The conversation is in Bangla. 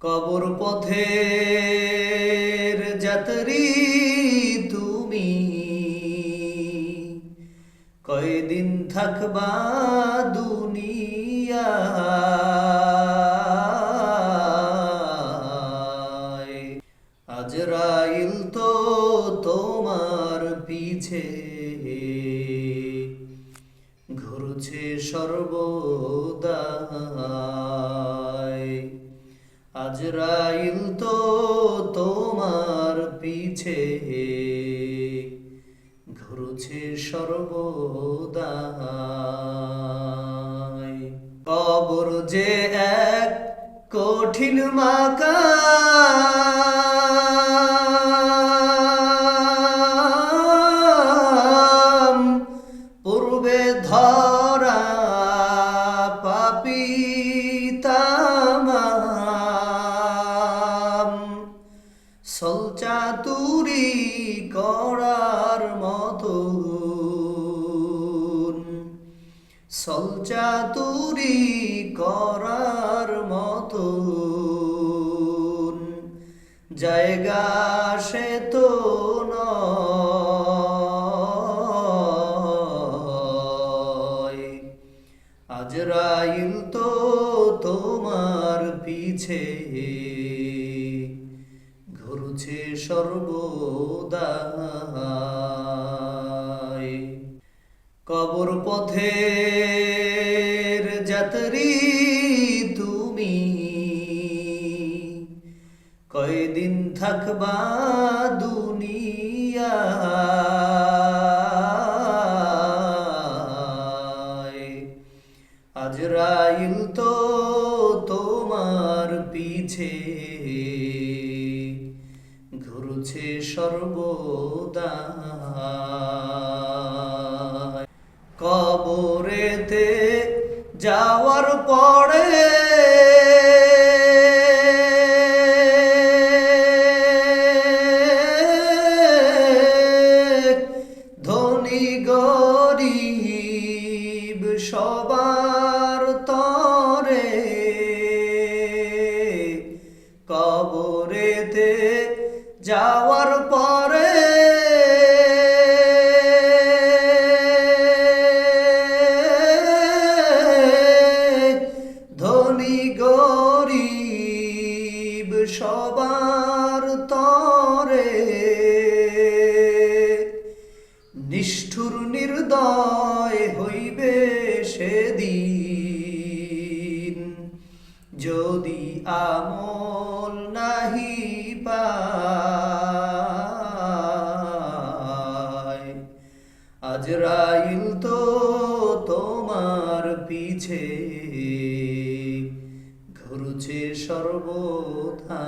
কবর পথের যাত্রী তুমি। কয়দিন থাকবা দুনিয়ায় আজরাইল তো তোমার পিছে। ঘুরছে সর্বদায় আজরাইল তো তোমার পিছে। ঘুরছে সর্বদা কবর যে এক কঠিন মাকাম সলচাতুরি করার মতো সলচাতুরি করার মতো জায়গা সে তো আজরাইল তো তোমার পিছে। ঘুরছে সর্বদায় কবর পথের যাত্রী তুমি। কয়দিন থাকবা দুনিয়ায়। আজরাইল তো সর্বদা কবরেতে যাওয়ার পরে ধনী গরিব সবার ধনী গরিব সবার তরে। নিষ্ঠুর নির্দয় হইবে সেদিন। যদি আমল নাহি পায়, আজরাইল তো তোমার পিছে। সর্বথা